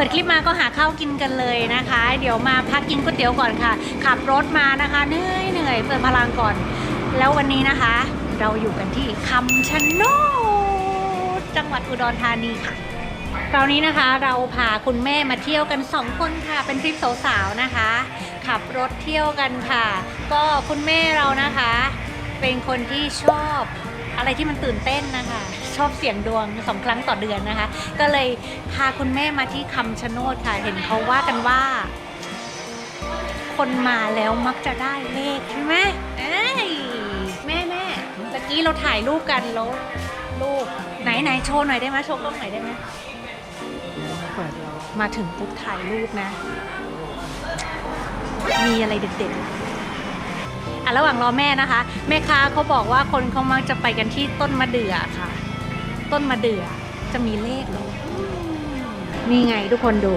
ปิดคลิปมาก็หาข้าวกินกันเลยนะคะ เดี๋ยวมาพักกินก๋วยเตี๋ยวก่อนค่ะ ขับรถมานะคะเหนื่อยเหนื่อยเติมพลังก่อน แล้ววันนี้นะคะ เราอยู่กันที่คำชะโนดจังหวัดอุดรธานีค่ะคราวนี้นะคะเราพาคุณแม่มาเที่ยวกันสองคนค่ะ เป็นทริปสาวๆนะคะ ขับรถเที่ยวกันค่ะ ก็คุณแม่เรานะคะ เป็นคนที่ชอบอะไรที่มันตื่นเต้นนะคะ ชอบเสี่ยงดวงสองครั้งต่อเดือนนะคะ ก็เลยพาคุณแม่มาที่คำชะโนดค่ะ เห็นเขาว่ากันว่า คนมาแล้วมักจะได้เลขใช่ไหมเอ้ยแม่แม่ตะกี้เราถ่ายรูปกันแล้วรูปไหนไหนโชว์หน่อยได้ไหมโชว์กล้องหน่อยได้ไหมมาถึงปุ๊บถ่ายรูปนะ มีอะไรเด็ดๆอะระหว่างรอแม่นะคะ แม่ค้าเขาบอกว่าคนเขามักจะไปกันที่ต้นมะเดื่อค่ะ ต้นมะเดื่อจะมีเลขหรออืมนี่ไงทุกคนดู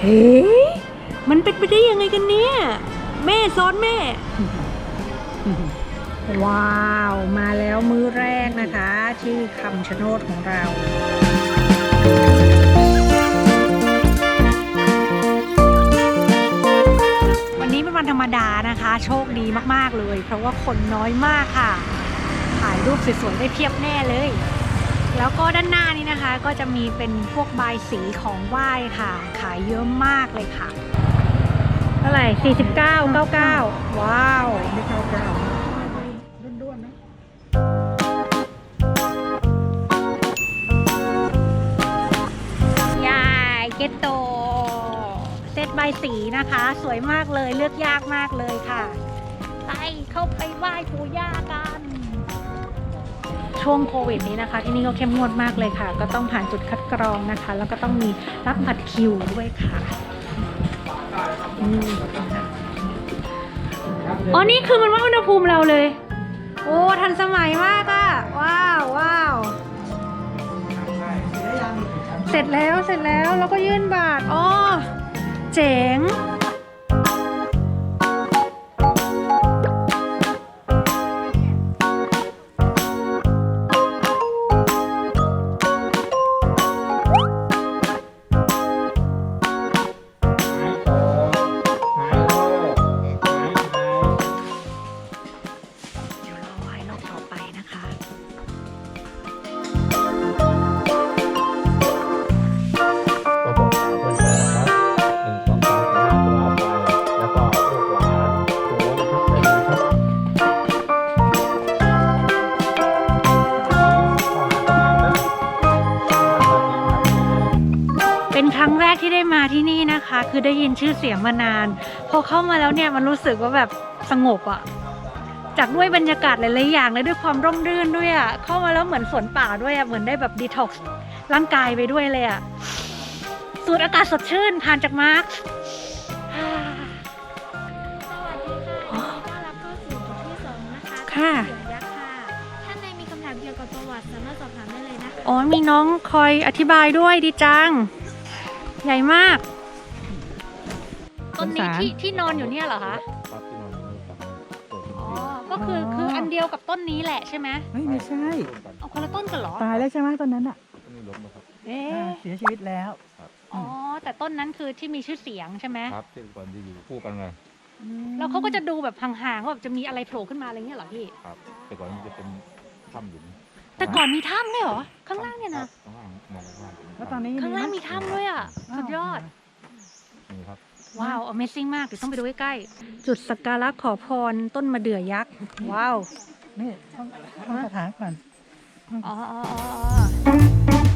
เฮ้ยมันเป็นไปได้ยังไงกันเนี่ย แม่ซ้อนแม่ ว้าว มาแล้วมื้อแรกนะคะ ที่คำชะโนดของเราวันนี้เป็นวันธรรมดานะคะ โชคดีมาก ๆ เลย เพราะว่าคนน้อยมากค่ะ ถ่ายรูปสวยๆได้เพียบแน่เลย แล้วก็ด้านหน้านี้นะคะ ก็จะมีเป็นพวกบายสีของไหว้ค่ะ ขายเยอะมากเลยค่ะเท่าไหร่49 99ว้าวไม่เข้าเก้าด้วนๆนะยายเกตโตเซตใบายสีนะคะ สวยมากเลยเลือกยากมากเลยค่ะ ไปเข้าไปไหว้ปู่ย่ากัน ช่วงโควิดนี้นะคะ ที่นี่ก็เข้มงวดมากเลยค่ะ ก็ต้องผ่านจุดคัดกรองนะคะ แล้วก็ต้องมีรับบัตรคิวด้วยค่ะอืมอ๋อนี่คือมันว่าอุณหภูมิเราเลย โอ้ทันสมัยมากอะว้าวว้าวเสร็จแล้วเสร็จแล้วแล้วก็ยื่นบาทอ๋อเจ๋ง ได้ยินชื่อเสียงมานาน พอเข้ามาแล้วเนี่ยมันรู้สึกว่าแบบสงบอะจากด้วยบรรยากาศหลายๆอย่างและด้วยความร่มรื่นด้วยอะเข้ามาแล้วเหมือนสวนป่าด้วยอะเหมือนได้แบบดีท็อกซ์ร่างกายไปด้วยเลยอะสูดอากาศสดชื่นผ่านจากมาร์คสวัสดีค่ะยินดีต้อนรับเข้าสู่จุดที่สองนะคะค่ะเสียงยักษ์ค่ะท่านใดมีคำถามเกี่ยวกับประวัติสามารถสอบถามได้เลยนะคะ อ๋อ มีน้องคอยอธิบายด้วยดีจัง ใหญ่มาก ต้นนี้ที่ที่นอนอยู่เนี่ยเหรอคะ ครับที่นอนอยู่ฝั่งตัวจริงอ๋อ ก็คือคืออันเดียวกับต้นนี้แหละใช่ไหมเฮ้ยไม่ใช่เอาคนละต้นกันเหรอ ตายแล้วใช่ไหมตอนนั้นอะนี่ล้มนะครับ เอ๊อ่าะเสียชีวิตแล้ว อ๋อ แต่ต้นนั้นคือที่มีชื่อเสียงใช่ไหมครับที่ก่อนที่อยู่คู่กันไงแล้วเขาก็จะดูแบบห่างๆว่าแบบจะมีอะไรโผล่ขึ้นมาอะไรเงี้ยเหรอพี่ ครับแต่ก่อนมันจะเป็นถ้ำหลุมแต่ก่อนมีถ้ำด้วยเหรอ ข้างล่างเนี่ยครันะบข้างล่างมองข้างล่างแล้วตอนนี้ข้างล่างมีถ้ำด้วยอะ สุดยอด นี่ครับ ว้าว Amazing มาก เดี๋ยวต้องไปดูใกล้ๆ จุดสักการะขอพรต้นมะเดื่อยักษ์ ว้าว นี่ต้องต้องคาถาก่อนอ๋ออ๋ออ๋ออ๋อ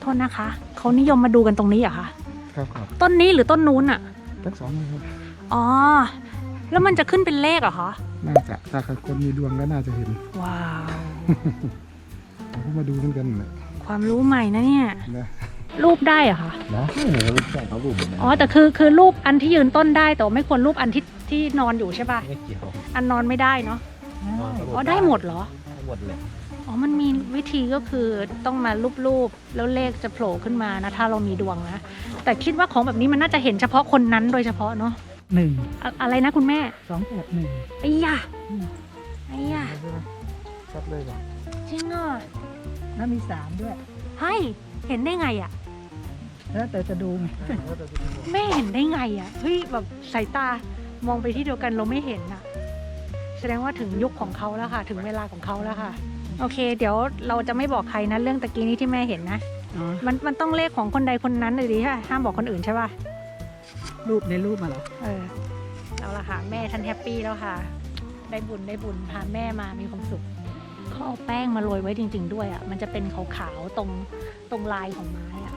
โทษนะคะ เขานิยมมาดูกันตรงนี้เหรอคะ ครับครับต้นนี้หรือต้นนู้นอะทั้งสองเลยครับอ๋อ แล้วมันจะขึ้นเป็นเลขเหรอคะ น่าจะถ้าคนมีดวงก็น่าจะเห็นว้าวเราก็มาดูเหมือนกันนะความรู้ใหม่นะเนี่ย นะรูปได้เหรอคะนะไม่เห็นเราเป็นแสงเขารูปเหมือนกันอ๋อ แต่คือคือรูปอันที่ยืนต้นได้ แต่ว่าไม่ควรรูปอันที่ที่นอนอยู่ใช่ป่ะ ไม่เกี่ยวอันนอนไม่ได้เนาะนอนก็อ๋อได้หมดเหรอ หมดเลย อ๋ออ๋อมันมีวิธีก็คือต้องมารูปๆแล้วเลขจะโผล่ขึ้นมานะ ถ้าเรามีดวงนะ แต่คิดว่าของแบบนี้มันน่าจะเห็นเฉพาะคนนั้นโดยเฉพาะเนาะหนึ่งอะอะไรนะคุณแม่สองแปดหนึ่งไอ้ยะอืมไอ้ยะชัดเลยเหรอจริงอะแล้วมีสามด้วยเฮ้ยเห็นได้ไงอะ แล้วแต่จะดูไงแม่เห็นได้ไงอะเฮ้ยแบบสายตามองไปที่เดียวกันเราไม่เห็นอะ แสดงว่าถึงยุคของเขาแล้วค่ะ ถึงเวลาของเขาแล้วค่ะ โอเค เดี๋ยวเราจะไม่บอกใครนะเรื่องตะกี้นี้ที่แม่เห็นนะ อ๋อมันมันต้องเลขของคนใดคนนั้นเลยดิค่ะห้ามบอกคนอื่นใช่ป่ะ รูปในรูปมาเหรอ เออเอาละค่ะ แม่ท่านแฮปปี้แล้วค่ะ ได้บุญได้บุญพาแม่มามีความสุขเขาเอาแป้งมาโรยไว้จริง ๆ ด้วยอะ มันจะเป็นขาวๆตรงตรงลายของไม้อะ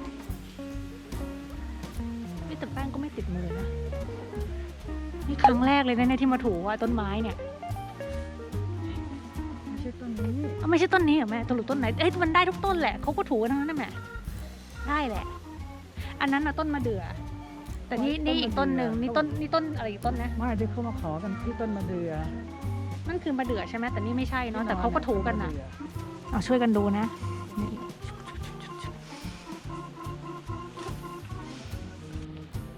เฮ้ยแต่แป้งก็ไม่ติดมือนะ นี่ครั้งแรกเลยนะเนี่ยที่มาถูว่าต้นไม้เนี่ยไม่ใช่ต้นนี้ เอ้าไม่ใช่ต้นนี้เหรอแม่ตกลงต้นไหนเอ้ยมันได้ทุกต้นแหละเขาก็ถูกันทั้งนั้นนะแม่ได้แหละ อันนั้นนะต้นมะเดื่อ แต่นี่นี่อีกต้นหนึ่งนี่ต้นนี่ต้นอะไรอีกต้นนะไม่ที่เขามาขอกันที่ต้นมะเดือนั่นคือมะเดื่อใช่ไหมแต่นี่ไม่ใช่เนาะแต่เขาก็ถูกันนะมะเดื่อเอาช่วยกันดูนะนี่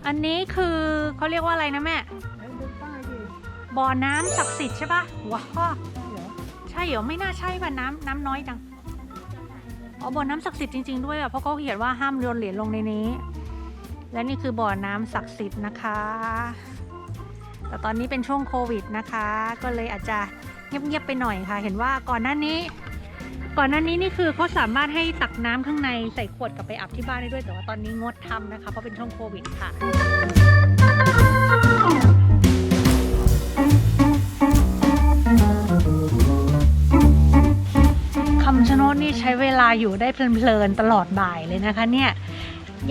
อันนี้คือเขาเรียกว่าอะไรนะแม่เอ้ยดูป้ายดิบ่อน้ำศักดิ์สิทธิ์ใช่ปะว้าใช่เหรอใช่เหรอไม่น่าใช่ป่ะน้ำน้ำน้อยจังอ๋อบ่อน้ำศักดิ์สิทธิ์จริงๆด้วยอะเพราะเขาเขียนว่าห้ามโยนเหรียญลงในนี้ และนี่คือบ่อน้ำศักดิ์สิทธิ์นะคะ แต่ตอนนี้เป็นช่วงโควิดนะคะ ก็เลยอาจจะเงียบๆไปหน่อยค่ะ เห็นว่าก่อนหน้านี้ ก่อนหน้านี้นี่คือเขาสามารถให้ตักน้ำข้างในใส่ขวดกลับไปอาบที่บ้านได้ด้วยแต่ว่าตอนนี้งดทำนะคะเพราะเป็นช่วงโควิดค่ะ นดนี่ใช้เวลาอยู่ได้เพลินๆตลอดบ่ายเลยนะคะเนี่ย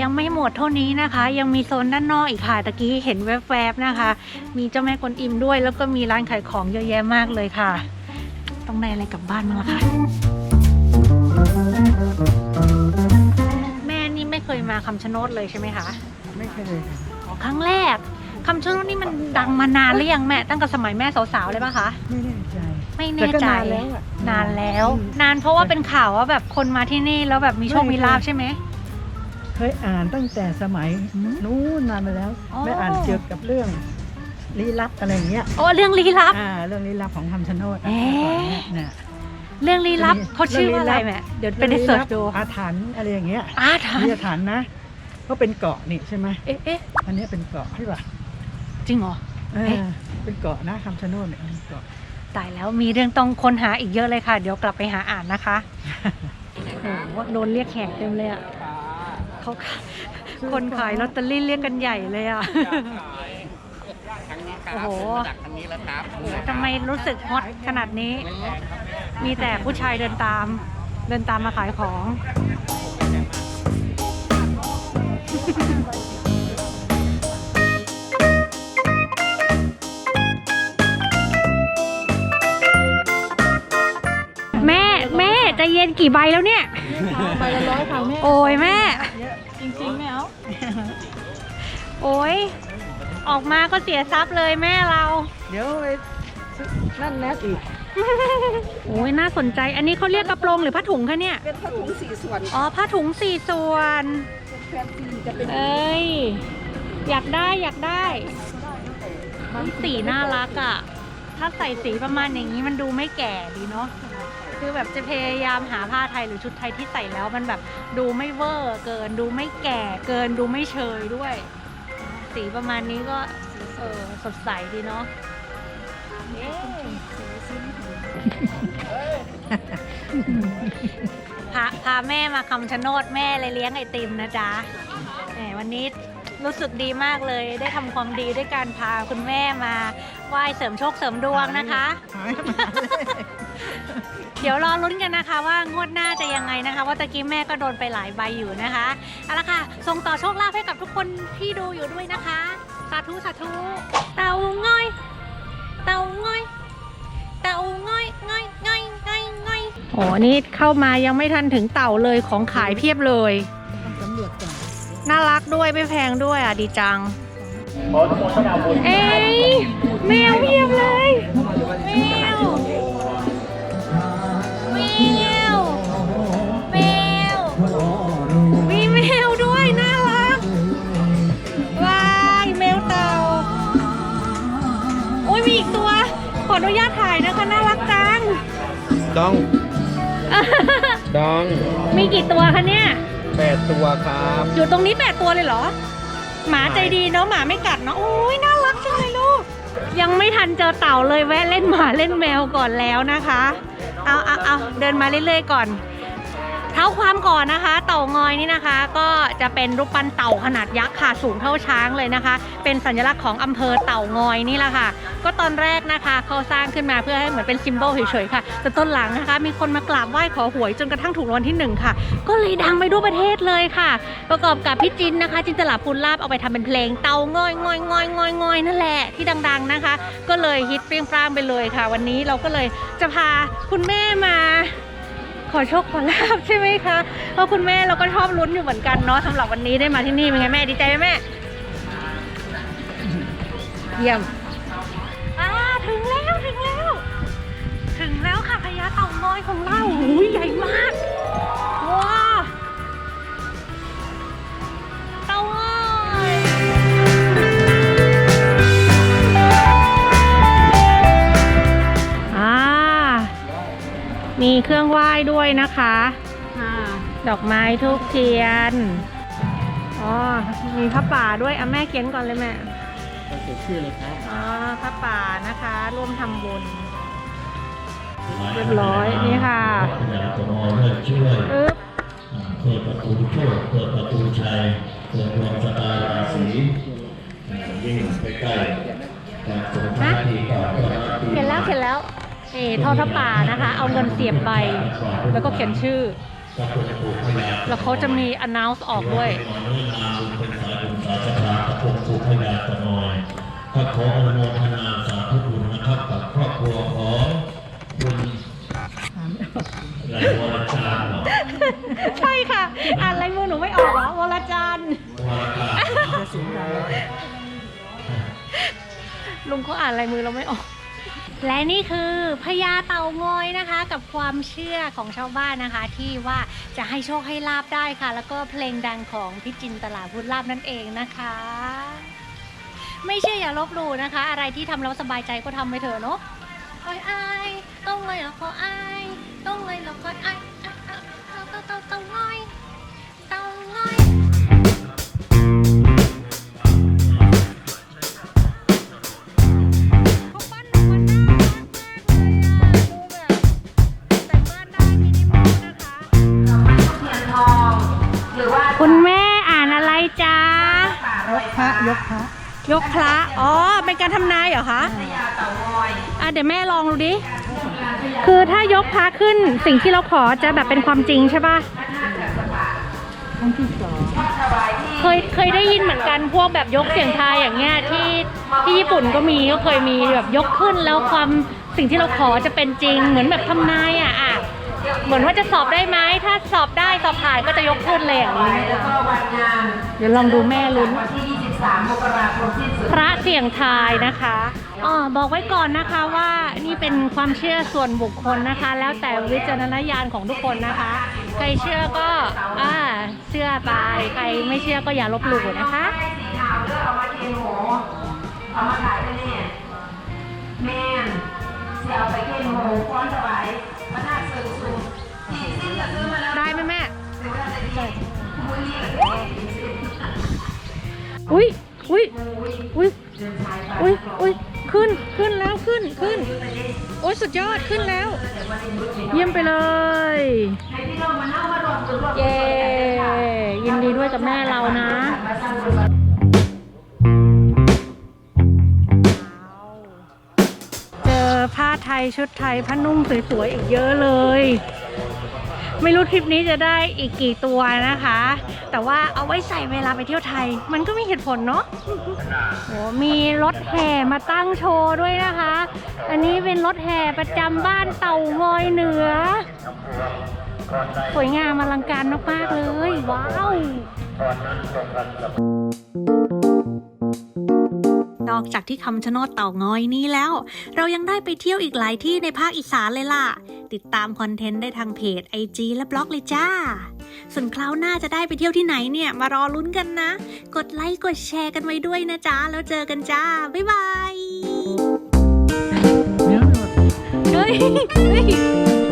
ยังไม่หมดเท่านี้นะคะ ยังมีโซนด้านนอกอีกค่ะตะกี้เห็นแวบๆนะคะ มีเจ้าแม่กวนอิมด้วย แล้วก็มีร้านขายของเยอะแยะมากเลยค่ะ ต้องได้อะไรกลับบ้านบ้างล่ะค่ะ แม่นี่ไม่เคยมาคำชะโนดเลยใช่ไหมคะไม่เคยค่ะอ๋อครั้งแรกคำชะโนดนี่มันดังมานานหรือยังแม่ตั้งแต่สมัยแม่สาวๆเลยปะคะไม่แน่ใจ ไม่แต่แน่ก็ใจ นานแล้วอะ นานแล้ว อืม นานเพราะว่าเป็นข่าวว่าแบบคนมาที่นี่แล้วแบบมีโชคไม่มีลาบใช่ไหม เคยอ่านตั้งแต่สมัยนู้นนานมาแล้วอ๋อไม่อ่านเกี่ยวกับเรื่องลี้ลับอะไรอย่างเงี้ยโอ้เรื่องลี้ลับ อ่าเรื่องลี้ลับของคำชะโนดเอ๊ะก่อนเนี่ยน่ะเรื่องลี้ลับเรื่องเขาชื่อว่าอะไรเรื่องลี้ลับแม่เดี๋ยวไปได้เสิร์ชดูอาถรรพ์อะไรอย่างเงี้ยอาถรรมีพ์อาถรรพ์นะก็เป็นเกาะนี่ใช่ไหมเอ๊ะเอ๊ะอันเนี้ยเป็นเกาะใช่ป่ะจริงเหรอ เออเอ๊ะ เป็นเกาะนะคำชะโนดเนี่ยเป็นเกาะ ตายแล้วมีเรื่องต้องค้นหาอีกเยอะเลยค่ะ เดี๋ยวกลับไปหาอ่านนะคะโอ้โหโดนเรียกแขกเต็มเลยอะเขาคนขายลอตเตอรี่เรียกกันใหญ่เลยอะโอ้โหโอ้โหทำไมรู้สึกฮอตขนาดนี้ มีแต่ผู้ชายเดินตาม เดินตามมาขายของ เย็นกี่ใบแล้วเนี่ยใบละร้อยค่ะแม่ โอ้ยแม่ จริงๆไม่เอาโอ้ยออกมาก็เสียทรัพย์เลยแม่เรา เดี๋ยวไปซื้อนั่นแนทอีก โอ้ยน่าสนใจ อันนี้เขาเรียกกระโปรงหรือผ้าถุงคะเนี่ย เป็นผ้าถุงสี่ส่วน อ๋อผ้าถุงสี่ส่วนแฟนซีจะเป็นเอ้ย อยากได้อยากได้มันสีน่ารักอะ่ะ ถ้าใส่สีประมาณอย่างนี้มันดูไม่แก่ดีเนาะ คือแบบจะพยายามหาผ้าไทยหรือชุดไทยที่ใส่แล้วมันแบบดูไม่เวอร์เกิน ดูไม่แก่เกินดูไม่เชยด้วย สีประมาณนี้ก็เออสดใสดีเนาะเย้พาพาแม่มาคำชะโนดแม่เลยเลี้ยงไอติมนะจ๊ะแหมวันนี้รู้สึกดีมากเลยได้ทำความดีด้วยการพาคุณแม่มาไหว้เสริมโชคเสริมดวงนะคะ เลยเดี๋ยวรอลุ้นกันนะคะว่างวดหน้าจะยังไงนะคะ ว่าตะกี้แม่ก็โดนไปหลายใบอยู่นะคะเอาละค่ะส่งต่อโชคลาภให้กับทุกคนที่ดูอยู่ด้วยนะคะ สาธุสาธุเต่าง่อย เต่าง่อย เต่าง่อยง่อยง่อยง่อยง่อยโอ้นี่เข้ามายังไม่ทันถึงเต่าเลยของขายเพียบเลย ต้องสำรวจก่อนน่ารักด้วยไม่แพงด้วยอะดีจังขออนุโมทนาบุญเอ้ยแมวเพียบเลยแมวแมว ญาตถ่ายนะคะน่ารักจังดองดองมีกี่ตัวคะเนี่ย แปดตัวครับ อยู่ตรงนี้แปดตัวเลยเหรอ หมาใจดีเนาะหมาไม่กัดเนาะโอ้ยน่ารักจังเลยลูก ยังไม่ทันเจอเต่าเลยแวะเล่นหมาเล่นแมวก่อนแล้วนะคะ เอาเอาเอาเดินมาเรื่อยๆก่อน เท้าความก่อนนะคะ เต่างอยนี่นะคะ ก็จะเป็นรูปปั้นเต่าขนาดยักษ์ค่ะสูงเท่าช้างเลยนะคะ เป็นสัญลักษณ์ของอำเภอเต่างอยนี่แหละค่ะ ก็ตอนแรกนะคะเขาสร้างขึ้นมาเพื่อให้เหมือนเป็นซิมโบลเฉยๆค่ะแต่ต้นหลังนะคะ มีคนมากราบไหว้ขอหวยจนกระทั่งถูกรางวัลที่หนึ่งค่ะ ก็เลยดังไปทั่วประเทศเลยค่ะ ประกอบกับพี่จินนะคะ จินตลาพูนลาบเอาไปทำเป็นเพลงเต่างอยงอยงอยงอยงอยนั่นแหละที่ดัง ๆนะคะ ก็เลยฮิตเปรี้ยงปร้างไปเลยค่ะ วันนี้เราก็เลยจะพาคุณแม่มา ขอโชคขอลาบใช่ไหมคะเพราะคุณแม่เราก็ชอบลุ้นอยู่เหมือนกันเนาะสำหรับวันนี้ได้มาที่นี่เป็นไงแม่ดีใจไหมแม่ เยี่ยมอ่าถึงแล้วถึงแล้ว ถึงแล้วค่ะพญาเต่างอยของเราหูยใหญ่มาก มีเครื่องไหว้ด้วยนะคะดอกไม้ทูบเทียน อ๋อ มีพระป่าด้วยอะแม่เขียนก่อนเลยแม่เขียนชื่อเลยครับ อ๋อพระป่านะคะ ร่วมทำบุญ เรียบร้อยนี่ค่ะพญาตมอเลิกช่วยอึ๊บอ่าเปิดประตูโชคเปิดประตูชัยเปิดดวงชะตาราศีอ่ายิ่งไปใกล้จากสมภาทีก่อนก็รับปีเขียนแล้วเขียนแล้วนี่ ทอดพระป่านะคะ เอาเงินเสียบไปแล้วก็เขียนชื่อพระพุทธปู่พญาแล้วเขาจะมี announce ออกด้วยขอเนื่องนามบุญเป็นสายบุญสายศรัทธาพระพุทธปู่พญาตมอยก็ขออนุโมทนาสาธุบุญนะครับกับครอบครัวของคุณไหลวรจารย์เหรอใช่ค่ะ อ่านลายมือหนูไม่ออกเหรอวรจันทร์วรจารย์จะสูงเราลุงเขาอ่านลายมือเราไม่ออก และนี่คือพญาเต่างอยนะคะ กับความเชื่อของชาวบ้านนะคะ ที่ว่าจะให้โชคให้ลาบได้ค่ะ แล้วก็เพลงดังของพี่จินตลาพุทธลาบนั่นเองนะคะ ไม่เชื่ออย่าลบหลู่นะคะ อะไรที่ทำแล้วสบายใจก็ทำไปเถอะเนาะคอยอายต้องเลยเหรอขออายต้องเลยเหรอคอยอายอะอะเต่าเต่าเต่าเต่างอย ยกพระ อ๋อ เป็นการทำนายเหรอคะอะเดี๋ยวแม่ลองดูดิ คือถ้ายกพระขึ้นสิ่งที่เราขอจะแบบเป็นความจริงใช่ปะครั้งที่สองเคยเคยได้ยินเหมือนกันพวกแบบยกเสียงทายอย่างเงี้ยที่ที่ญี่ปุ่นก็มีก็เคยมีแบบยกขึ้นแล้วความสิ่งที่เราขอจะเป็นจริงเหมือนแบบทำนายอะอะเหมือนว่าจะสอบได้ไหมถ้าสอบได้สอบผ่านก็จะยกขึ้นเลยอย่างนี้เดี๋ยวลองดูแม่ลุ้น พระเสี่ยงทายนะคะอ๋อบอกไว้ก่อนนะคะว่านี่เป็นความเชื่อส่วนบุคคลนะคะ แล้วแต่วิจารณญาณของทุกคนนะคะ ใครเชื่อก็อ่าเชื่อไป ใครไม่เชื่อก็อย่าลบหลู่นะคะ อุ้ยอุ้ยอุ้ยอุ้ยอุ้ยขึ้นขึ้นแล้วขึ้นขึ้นโอ้ยสุดยอดขึ้นแล้ว เยี่ยมไปเลยเน่ย้ยินดีด้วยกับแม่เรานะเจอผ้าไทยชุดไทยผ้านุ่งสวยๆอีกเยอะเลย ไม่รู้ทริปนี้จะได้อีกกี่ตัวนะคะ แต่ว่าเอาไว้ใส่เวลาไปเที่ยวไทย มันก็มีเหตุผลเนาะโอ้มีรถแห่มาตั้งโชว์ด้วยนะคะ อันนี้เป็นรถแห่ประจำบ้านเต่างอยเหนือ สวยงามอลังการมากๆเลย ว้าวนอกจากที่คำชะโนดเต่างอยนี้แล้ว เรายังได้ไปเที่ยวอีกหลายที่ในภาคอีสานเลยล่ะ ติดตามคอนเทนต์ได้ทางเพจ IG และบล็อกเลยจ้า ส่วนคราวหน้าจะได้ไปเที่ยวที่ไหนเนี่ยมารอลุ้นกันนะ กดไลค์กดแชร์กันไว้ด้วยนะจ๊ะแล้วเจอกันจ้า บ๊ายบายเนื้อฮ้ยเฮ้ย